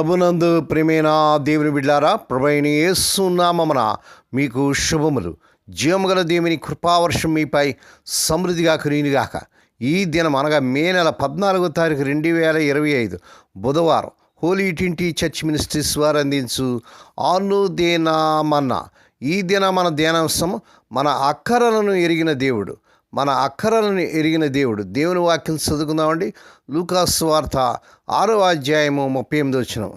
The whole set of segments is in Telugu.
ప్రభునందు ప్రేమైన దేవుని బిడ్డారా ప్రభైన యేసునామమున మీకు శుభములు. జీవముగల దేవుని కృపావర్షం మీపై సమృద్ధిగా కురినిగాక ఈ దినం అనగా మే నెల పద్నాలుగో తారీఖు రెండు వేల ఇరవై ఐదు బుధవారం హోలీ ట్వంటీ చర్చ్ మినిస్ట్రీస్ వారు అందించు అనుదేనామన్న ఈ దిన మన ధ్యానాంశం మన అక్కరలను ఎరిగిన దేవుడు. మన అక్కరలను ఎరిగిన దేవుడు. దేవుని వాక్యం చదువుకుందామండి. లూకాస్ వార్త ఆరో అధ్యాయము ముప్పై ఎనిమిది వచ్చిన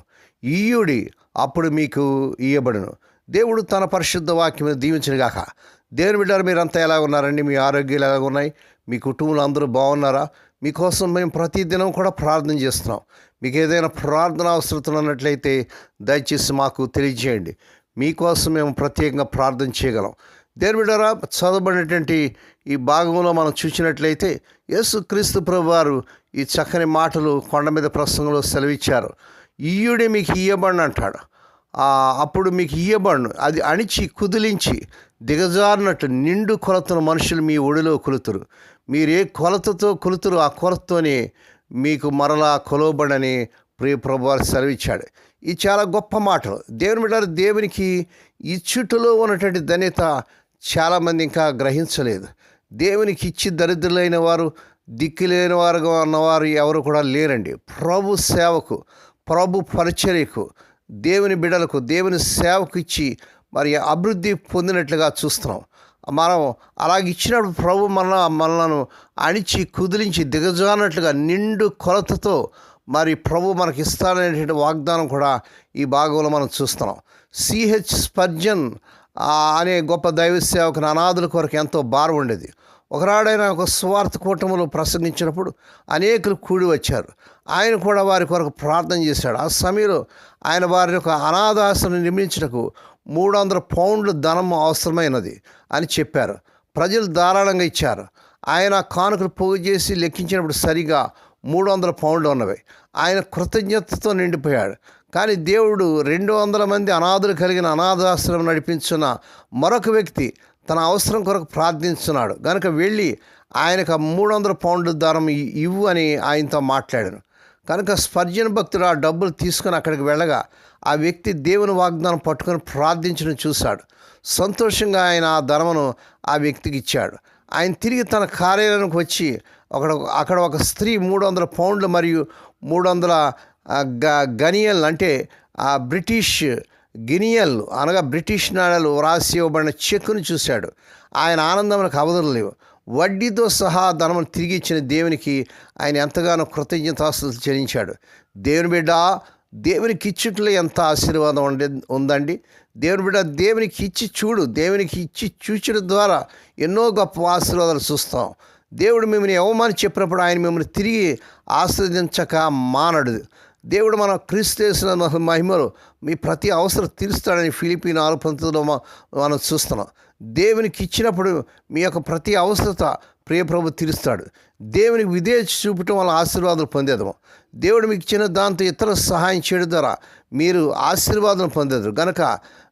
ఈయుడి అప్పుడు మీకు ఇయ్యబడును. దేవుడు తన పరిశుద్ధ వాక్యం దీవించిన గాక. దేవుని బిడ్డారు మీరంతా ఎలా ఉన్నారండి? మీ ఆరోగ్యాలు ఎలా ఉన్నాయి? మీ కుటుంబంలో అందరూ బాగున్నారా? మీకోసం మేము ప్రతిదినం కూడా ప్రార్థన చేస్తున్నాం. మీకు ఏదైనా ప్రార్థన అవసరం ఉన్నట్లయితే దయచేసి మాకు తెలియజేయండి. మీకోసం మేము ప్రత్యేకంగా ప్రార్థన చేయగలం. దేని చదవబడినటువంటి ఈ భాగంలో మనం చూసినట్లయితే యేసు క్రీస్తు ప్రభు వారు ఈ చక్కని మాటలు కొండ మీద ప్రసంగంలో సెలవిచ్చారు. ఈయుడే మీకు ఇయ్యబడిన అంటాడు. అప్పుడు మీకు ఇయ్యబడును. అది అణిచి కుదిలించి దిగజారినట్టు నిండు కొలతను మనుషులు మీ ఒడిలో కొలుతురు. మీరు ఏ కొలతతో కొలుతురు ఆ కొలతతోనే మీకు మరలా కొలవబడని ప్రియ ప్రభు వారు సెలవిచ్చాడు. ఇది చాలా గొప్ప మాటలు. దేవుని బిడ్డారు దేవునికి ఇచ్చుటలో ఉన్నటువంటి ధన్యత చాలామంది ఇంకా గ్రహించలేదు. దేవునికి ఇచ్చి దరిద్రులైన వారు దిక్కులేని వారుగా ఉన్నవారు ఎవరు కూడా లేరండి. ప్రభు సేవకు ప్రభు పరిచర్యకు దేవుని బిడలకు దేవుని సేవకు ఇచ్చి మరి అభివృద్ధి పొందినట్లుగా చూస్తున్నాం. మనం అలాగ ఇచ్చినప్పుడు ప్రభు మన మనలను అణిచి కుదిలించి దిగజానట్లుగా నిండు కొలతతో మరి ప్రభు మనకి ఇస్తాననేటువంటి వాగ్దానం కూడా ఈ భాగంలో మనం చూస్తున్నాం. సిహెచ్ స్పర్జన్ అనే గొప్ప దైవ సేవకుని అనాథుల కొరకు ఎంతో భారం ఉండేది. ఒకనాడైనా ఒక స్వార్థ కూటములు ప్రసంగించినప్పుడు అనేకులు కూడి వచ్చారు. ఆయన కూడా వారి కొరకు ప్రార్థన చేశాడు. ఆ సమయంలో ఆయన వారి యొక్క అనాథాశ్రమం నిర్మించటకు మూడు వందల పౌండ్లు ధనం అవసరమైనది అని చెప్పారు. ప్రజలు ధారాళంగా ఇచ్చారు. ఆయన కానుకలు పోగు చేసి లెక్కించినప్పుడు సరిగా మూడు వందల పౌండ్లు ఉన్నవి. ఆయన కృతజ్ఞతతో నిండిపోయాడు. కానీ దేవుడు రెండు వందల మంది అనాథులు కలిగిన అనాథాశ్రమం నడిపించిన మరొక వ్యక్తి తన అవసరం కొరకు ప్రార్థించున్నాడు. కనుక వెళ్ళి ఆయనకు మూడు వందల పౌండ్ల దారం ఇవ్వు అని ఆయనతో మాట్లాడాను. కనుక స్పర్జన భక్తుడు ఆ డబ్బులు తీసుకుని అక్కడికి వెళ్ళగా ఆ వ్యక్తి దేవుని వాగ్దానం పట్టుకొని ప్రార్థించడం చూశాడు. సంతోషంగా ఆయన ఆ ధనమును ఆ వ్యక్తికి ఇచ్చాడు. ఆయన తిరిగి తన కార్యాలయానికి వచ్చి అక్కడ అక్కడ ఒక స్త్రీ మూడు వందల పౌండ్లు మరియు మూడు వందల గ గనియల్ అంటే ఆ బ్రిటిష్ గినియల్ అనగా బ్రిటిష్ నాణాలు వ్రాసి ఇవ్వబడిన చెక్కును చూశాడు. ఆయన ఆనందములకు అవధులు లేవు. వడ్డీతో సహా ధనమును తిరిగి ఇచ్చిన దేవునికి ఆయన ఎంతగానో కృతజ్ఞతాస్తులు చెల్లించాడు. దేవుని బిడ్డ దేవునికి ఇచ్చుట్లో ఎంత ఆశీర్వాదం ఉండే ఉందండి? దేవుని బిడ్డ దేవునికి ఇచ్చి చూడు. దేవునికి ఇచ్చి చూచడం ద్వారా ఎన్నో గొప్ప ఆశీర్వాదాలు చూస్తాం. దేవుడు మిమ్మల్ని అవమాని చెప్పినప్పుడు ఆయన మిమ్మల్ని తిరిగి ఆస్వాదించక మానడు. దేవుడు మన క్రీస్తు చేసిన మహిమలో మీ ప్రతి అవసరం తీరుస్తాడని ఫిలిపీ నాలుగు పంతొమ్మిదిలో మనం చూస్తున్నాం. దేవునికి ఇచ్చినప్పుడు మీ యొక్క ప్రతి అవసరత ప్రియప్రభు తీరుస్తాడు. దేవునికి విధేయత చూపటం వల్ల ఆశీర్వాదాలు పొందేదాము. దేవుడు మీకు ఇచ్చిన దాంతో ఇతర సహాయం చేయడం ద్వారా మీరు ఆశీర్వాదం పొందేదు గనక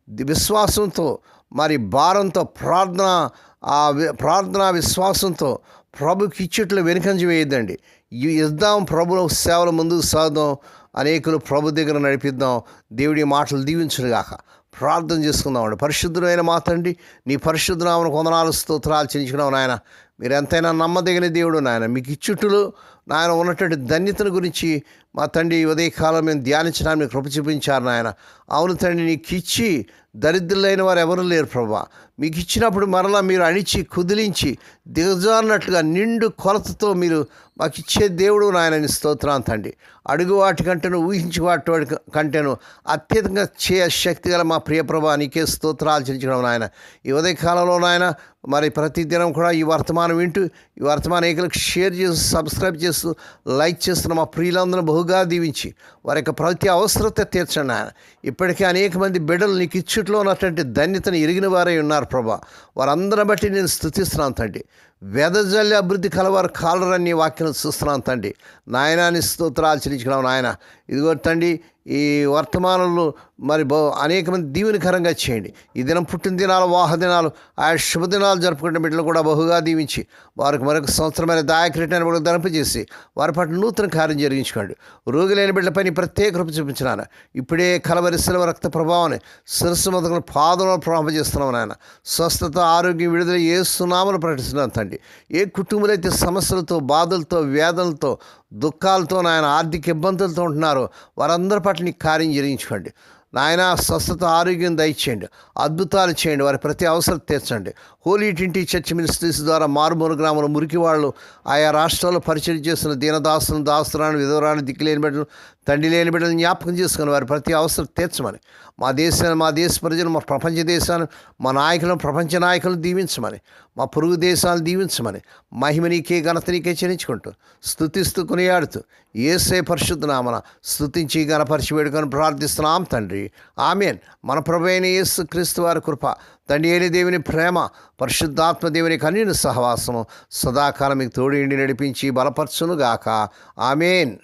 విశ్వాసంతో మరి భారంతో ప్రార్థన ప్రార్థనా ప్రార్థన విశ్వాసంతో ప్రభుకి ఇచ్చిట్లో వెనుకంజ వేయద్దండి. ఇద్దాం ప్రభుల సేవల ముందుకు సాగుదాం అనేకులు ప్రభు దగ్గర నడిపిద్దాం దేవుడి మాటలు దీవించునుగాక. ప్రార్థన చేసుకుందామండి. పరిశుద్ధమైన మాతండి తండ్రి నీ పరిశుద్ధనామను కొందనాలు స్తోత్రాలు చెల్లించుకున్నావు నాయన. మీరు ఎంతైనా నమ్మదగిన దేవుడు నాయన. మీకు ఇచ్చుట్టులు నాయన ఉన్నటువంటి ధన్యతను గురించి మా తండ్రి ఉదయకాలం మేము ధ్యానించడానికి కృప చూపించారు నాయన. అవును తండ్రి నీకు ఇచ్చి దరిద్రులైన వారు ఎవరు లేరు ప్రభా. మీకు ఇచ్చినప్పుడు మరలా మీరు అణిచి కుదిలించి దిగజారినట్లుగా నిండు కొలతతో మీరు మాకు ఇచ్చే దేవుడు నాయనని స్తోత్రాన్ని తండ్రి. అడుగు వాటి కంటేను ఊహించి వాటి కంటేను అత్యధికంగా చే శక్తి గల మా ప్రియ ప్రభా నీకే స్తోత్రాలు చెల్లించడం నాయన. ఈ ఉదయకాలంలో నాయన మరి ప్రతిదినం కూడా ఈ వర్తమానం వింటూ ఈ వర్తమానం ఏకలకు షేర్ చేస్తూ సబ్స్క్రైబ్ చేస్తూ లైక్ చేస్తున్న మా ప్రియులందరూ బహుగా దీవించి వారి యొక్క ప్రతి అవసరత తీర్చండి ఆయన ఇప్పటికే అనేక మంది బిడ్డలు నీకు ఇచ్చుట్లో ఉన్నటువంటి ధన్యతను ఎరిగిన వారే ఉన్నారు ప్రభా. వారందరిని బట్టి నేను స్థుతిస్తున్నాను తండ్రి. వెదజల్లి అభివృద్ధి కలవారు కాలరని వాక్యం చూస్తున్నాను తండ్రి. నాయనాన్ని స్తోత్రాలు చెల్లించుకున్నాం నాయన. ఇదిగో తండ్రి ఈ వర్తమానంలో మరి బహు అనేక మంది దీవెనకరంగా చేయండి. ఈ దినం పుట్టిన దినాలు వాహ దినాలు ఆ శుభదినాలు జరుపుకునే బిడ్డలు కూడా బహుగా దీవించి వారికి మరొక సంవత్సరమైన దాయకరీటాన్ని కూడా ధనపజేసి వారి పట్ల నూతన కార్యం జరిగించుకోండి. రోగి లేని బిడ్డలపై నీ ప్రత్యేక రూపం చూపించినాను ఇప్పుడే కలవరి శిలవ రక్త ప్రభావాన్ని శిరస్సు మొదలు పాదంలో ప్రవహింపజేస్తున్నాం నాయన. స్వస్థత ఆరోగ్యం విడుదల ఏ సునామలు ప్రకటిస్తున్నాను తండ్రి. ఏ కుటుంబాలు అయితే సమస్యలతో బాధలతో వేదనలతో దుఃఖాలతో నాయన ఆర్థిక ఇబ్బందులతో ఉంటున్నారో వారందరి పట్ల నీ కార్యం జరిగించుకోండి. నాయన స్వస్థత ఆరోగ్యం దయచేయండి. అద్భుతాలు చేయండి. వారి ప్రతి అవసరం తీర్చండి. హోలీ టింటి చర్చ్ మినిస్ట్రీస్ ద్వారా మారుమూల గ్రామంలో మురికి వాళ్ళు ఆయా రాష్ట్రాల్లో పరిచయం చేస్తున్న దీనదాసులను దాస్తురాన్ని విధవరాన్ని దిక్కులేని బిడ్డలు తండ్రి లేని బిడ్డలు జ్ఞాపకం చేసుకుని వారి ప్రతి అవసరం తీర్చమని. మా దేశాన్ని మా దేశ ప్రజలు మా ప్రపంచ దేశాన్ని మా నాయకులను ప్రపంచ నాయకులను దీవించమని. మా పొరుగు దేశాలను దీవించమని. మహిమ నీకే ఘనత నీకే చెల్లించుకుంటూ స్థుతిస్తూ కొనియాడుతూ ఏసే పరిశుద్ధనామన స్థుతించి గణపరిచి వేడుకొని ప్రార్థిస్తున్నాం తండ్రి. ఆమెన్. మన ప్రభు అయిన యేసు క్రీస్తు వారి కృప తండ్రి అయిన దేవుని ప్రేమ పరిశుద్ధాత్మ దేవుని కన్నీని సహవాసము సదాకాలం మీకు తోడు నడిపించి బలపరచునుగాక. ఆమెన్.